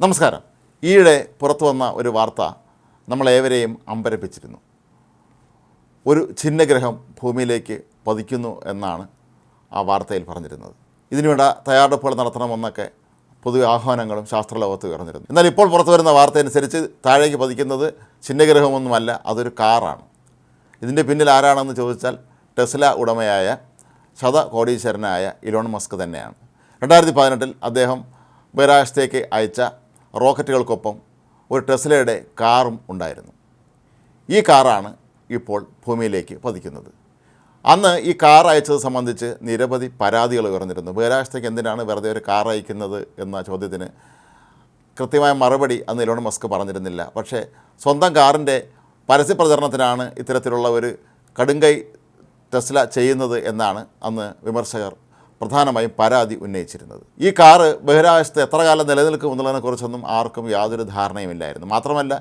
നമസ്കാരം. ഈയിടെ പുറത്തു വന്ന ഒരു വാർത്ത നമ്മളേവരെയും അമ്പരപ്പിച്ചിരുന്നു. ഒരു ഛിന്നഗ്രഹം ഭൂമിയിലേക്ക് പതിക്കുന്നു എന്നാണ് ആ വാർത്തയിൽ പറഞ്ഞിരുന്നത്. ഇതിനുവേണ്ട തയ്യാറെടുപ്പുകൾ നടത്തണമെന്നൊക്കെ പൊതുവെ ആഹ്വാനങ്ങളും ശാസ്ത്രലോകത്ത് ഉയർന്നിരുന്നു. എന്നാൽ ഇപ്പോൾ പുറത്തു വരുന്ന വാർത്ത അനുസരിച്ച് താഴേക്ക് പതിക്കുന്നത് ഛിന്നഗ്രഹമൊന്നുമല്ല അതൊരു കാറാണ്. ഇതിന്റെ പിന്നിൽ ആരാണെന്ന് ചോദിച്ചാൽ ടെസ്ല ഉടമയായ ശതകോടീശ്വരനായ ഇലോൺ മസ്ക് തന്നെയാണ്. രണ്ടായിരത്തി പതിനെട്ടിൽ അദ്ദേഹം ബഹിരാകാശത്തേക്ക് അയച്ച റോക്കറ്റുകൾക്കൊപ്പം ഒരു ടെസ്ലയുടെ കാറും ഉണ്ടായിരുന്നു. ഈ കാറാണ് ഇപ്പോൾ ഭൂമിയിലേക്ക് പതിക്കുന്നത്. അന്ന് ഈ കാർ അയച്ചത് സംബന്ധിച്ച് നിരവധി പരാതികൾ ഉയർന്നിരുന്നു. ബഹിരാകാശത്തേക്ക് എന്തിനാണ് വെറുതെ ഒരു കാർ അയക്കുന്നത് എന്ന ചോദ്യത്തിന് കൃത്യമായ മറുപടി അന്ന് ഇലോൺ മസ്ക് പറഞ്ഞിരുന്നില്ല. പക്ഷേ സ്വന്തം കാറിന്റെ പരസ്യപ്രചരണത്തിനാണ് ഇത്തരത്തിലുള്ള ഒരു കടുങ്കൈ ടെസ്ല ചെയ്യുന്നത് എന്നാണ് അന്ന് വിമർശകർ പ്രധാനമായും പരാതി ഉന്നയിച്ചിരുന്നത്. ഈ കാറ് ബഹിരാകാശത്ത് എത്ര കാലം നിലനിൽക്കും എന്നുള്ളതിനെക്കുറിച്ചൊന്നും ആർക്കും യാതൊരു ധാരണയുമില്ലായിരുന്നു. മാത്രമല്ല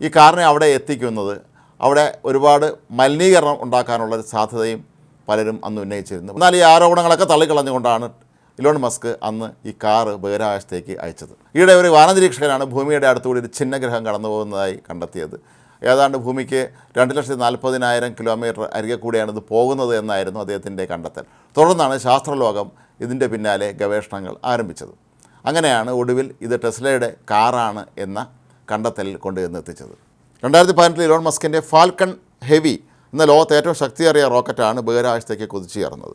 ഈ കാറിനെ അവിടെ എത്തിക്കുന്നത് അവിടെ ഒരുപാട് മലിനീകരണം ഉണ്ടാക്കാനുള്ള സാധ്യതയും പലരും അന്ന് ഉന്നയിച്ചിരുന്നു. എന്നാൽ ഈ ആരോപണങ്ങളൊക്കെ തള്ളിക്കളഞ്ഞുകൊണ്ടാണ് ഇലോൺ മസ്ക് അന്ന് ഈ കാറ് ബഹിരാകാശത്തേക്ക് അയച്ചത്. ഈയിടെ ഒരു വാനനിരീക്ഷകനാണ് ഭൂമിയുടെ അടുത്തുകൂടി ഒരു ഛിന്നഗ്രഹം കടന്നു പോകുന്നതായി കണ്ടെത്തിയത്. ഏതാണ്ട് ഭൂമിക്ക് രണ്ട് ലക്ഷത്തി നാൽപ്പതിനായിരം കിലോമീറ്റർ അരികെ ഇത് പോകുന്നത് എന്നായിരുന്നു അദ്ദേഹത്തിന്റെ കണ്ടെത്തൽ. തുടർന്നാണ് ശാസ്ത്രലോകം ഇതിന്റെ പിന്നാലെ ഗവേഷണങ്ങൾ ആരംഭിച്ചത്. അങ്ങനെയാണ് ഒടുവിൽ ഇത് ടെസ്ലയുടെ കാറാണ് എന്ന കണ്ടെത്തലിൽ കൊണ്ടുവന്ന് എത്തിച്ചത്. രണ്ടായിരത്തി പതിനെട്ടിൽ ഇലോൺ മസ്കിന്റെ ഫാൽക്കൺ ഹെവി എന്ന ലോകത്തെ ഏറ്റവും ശക്തിയേറിയ റോക്കറ്റാണ് ബഹിരാകാശത്തേക്ക് കുതിച്ചുയർന്നത്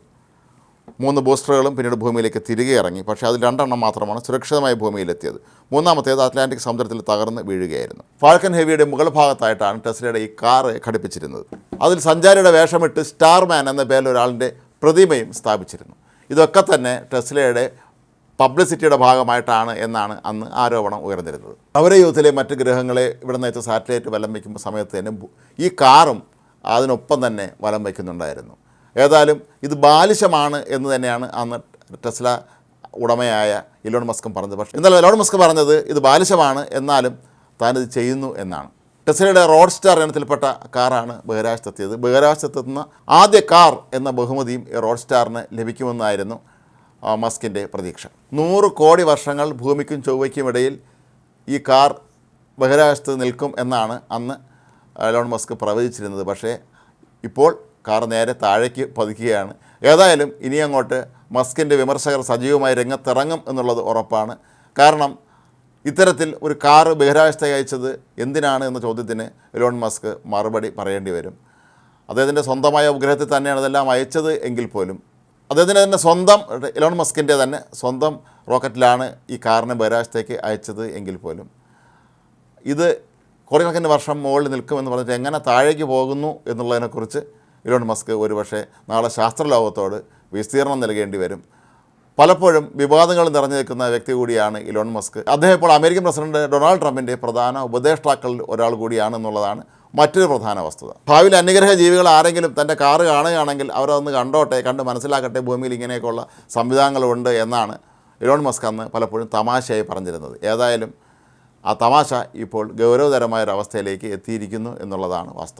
മൂന്ന് ബൂസ്റ്ററുകളും പിന്നീട് ഭൂമിയിലേക്ക് തിരികെ ഇറങ്ങി പക്ഷേ അതിൽ രണ്ടെണ്ണം മാത്രമാണ് സുരക്ഷിതമായി ഭൂമിയിലെത്തിയത്. മൂന്നാമത്തേത് അറ്റ്ലാന്റിക് സമുദ്രത്തിൽ തകർന്ന് വീഴുകയായിരുന്നു. ഫാൽക്കൺ ഹെവിയുടെ മുകൾ ഭാഗത്തായിട്ടാണ് ടെസ്ലയുടെ ഈ കാറ് ഘടിപ്പിച്ചിരുന്നത്. അതിൽ സഞ്ചാരിയുടെ വേഷമിട്ട് സ്റ്റാർമാൻ എന്ന പേരിൽ ഒരാളിന്റെ പ്രതിമയും സ്ഥാപിച്ചിരുന്നു. ഇതൊക്കെ തന്നെ ടെസ്ലയുടെ പബ്ലിസിറ്റിയുടെ ഭാഗമായിട്ടാണ് എന്നാണ് അന്ന് ആരോപണം ഉയർന്നിരുന്നത്. അവരെ യൂത്തിലെ മറ്റ് ഗ്രഹങ്ങളെ ഇവിടെ നിന്ന് സാറ്റലൈറ്റ് വലം വയ്ക്കുമ്പോൾ സമയത്ത് തന്നെ ഈ കാറും അതിനൊപ്പം തന്നെ വലം വയ്ക്കുന്നുണ്ടായിരുന്നു ഏതായാലും ഇത് ബാലിശമാണ് എന്ന് തന്നെയാണ് അന്ന് ടെസ്ല ഉടമയായ ഇലോൺ മസ്കും പറഞ്ഞത്. പക്ഷേ എന്നാലും ഇലോൺ മസ്ക് പറഞ്ഞത് ഇത് ബാലിശമാണ് എന്നാലും താനിത് ചെയ്യുന്നു എന്നാണ്. ടെസ്ലയുടെ റോഡ് സ്റ്റാർ ഇനത്തിൽപ്പെട്ട കാറാണ് ബഹിരാകാശത്തെത്തിയത് ബഹിരാകാശത്തെത്തുന്ന ആദ്യ കാർ എന്ന ബഹുമതിയും ഈ റോഡ് സ്റ്റാറിന് ലഭിക്കുമെന്നായിരുന്നു മസ്കിന്റെ പ്രതീക്ഷ. നൂറ് കോടി വർഷങ്ങൾ ഭൂമിക്കും ചൊവ്വയ്ക്കും ഇടയിൽ ഈ കാർ ബഹിരാകാശത്ത് നിൽക്കും എന്നാണ് അന്ന് എലോൺ മസ്ക് പ്രവചിച്ചിരുന്നത്. പക്ഷേ ഇപ്പോൾ കാർ നേരെ താഴേക്ക് പതിക്കുകയാണ്. ഏതായാലും ഇനി അങ്ങോട്ട് മസ്കിന്റെ വിമർശകർ സജീവമായി രംഗത്തിറങ്ങും എന്നുള്ളത് ഉറപ്പാണ്. കാരണം ഇത്തരത്തിൽ ഒരു കാറ് ബഹിരാകാശത്തേക്ക് അയച്ചത് എന്തിനാണ് എന്ന ചോദ്യത്തിന് എലോൺ മസ്ക് മറുപടി പറയേണ്ടി വരും. അദ്ദേഹത്തിന്റെ സ്വന്തമായ ഉപഗ്രഹത്തിൽ തന്നെയാണ് ഇതെല്ലാം അയച്ചത് എങ്കിൽ പോലും. അദ്ദേഹത്തിന്റെ തന്നെ സ്വന്തം എലോൺ മസ്കിന്റെ തന്നെ സ്വന്തം റോക്കറ്റിലാണ് ഈ കാറിനെ ബഹിരാകാശത്തേക്ക് അയച്ചത് എങ്കിൽ പോലും. ഇത് കോടിക്കണക്കിന് വർഷം മുകളിൽ നിൽക്കുമെന്ന് പറഞ്ഞിട്ട് എങ്ങനെ താഴേക്ക് പോകുന്നു എന്നുള്ളതിനെക്കുറിച്ച് ഇലോൺ മസ്ക് ഒരുപക്ഷെ നാളെ ശാസ്ത്രലോകത്തോട് വിസ്തീർണം നൽകേണ്ടി വരും. പലപ്പോഴും വിവാദങ്ങൾ നിറഞ്ഞു നിൽക്കുന്ന വ്യക്തി കൂടിയാണ് ഇലോൺ മസ്ക്. അദ്ദേഹം ഇപ്പോൾ അമേരിക്കൻ പ്രസിഡന്റ് ഡൊണാൾഡ് ട്രംപിന്റെ പ്രധാന ഉപദേഷ്ടാക്കളിൽ ഒരാൾ കൂടിയാണ് എന്നുള്ളതാണ് മറ്റൊരു പ്രധാന വസ്തുത. ഭാവിയിൽ അന്യഗ്രഹ ജീവികൾ ആരെങ്കിലും തന്റെ കാറ് കാണുകയാണെങ്കിൽ അവരതൊന്ന് കണ്ടോട്ടെ കണ്ട് മനസ്സിലാക്കട്ടെ ഭൂമിയിൽ ഇങ്ങനെയൊക്കെയുള്ള സംവിധാനങ്ങളുണ്ട് എന്നാണ് ഇലോൺ മസ്ക് അന്ന് പലപ്പോഴും തമാശയായി പറഞ്ഞിരുന്നത്. ഏതായാലും ആ തമാശ ഇപ്പോൾ ഗൗരവതരമായ ഒരു എത്തിയിരിക്കുന്നു എന്നുള്ളതാണ് വാസ്തവം.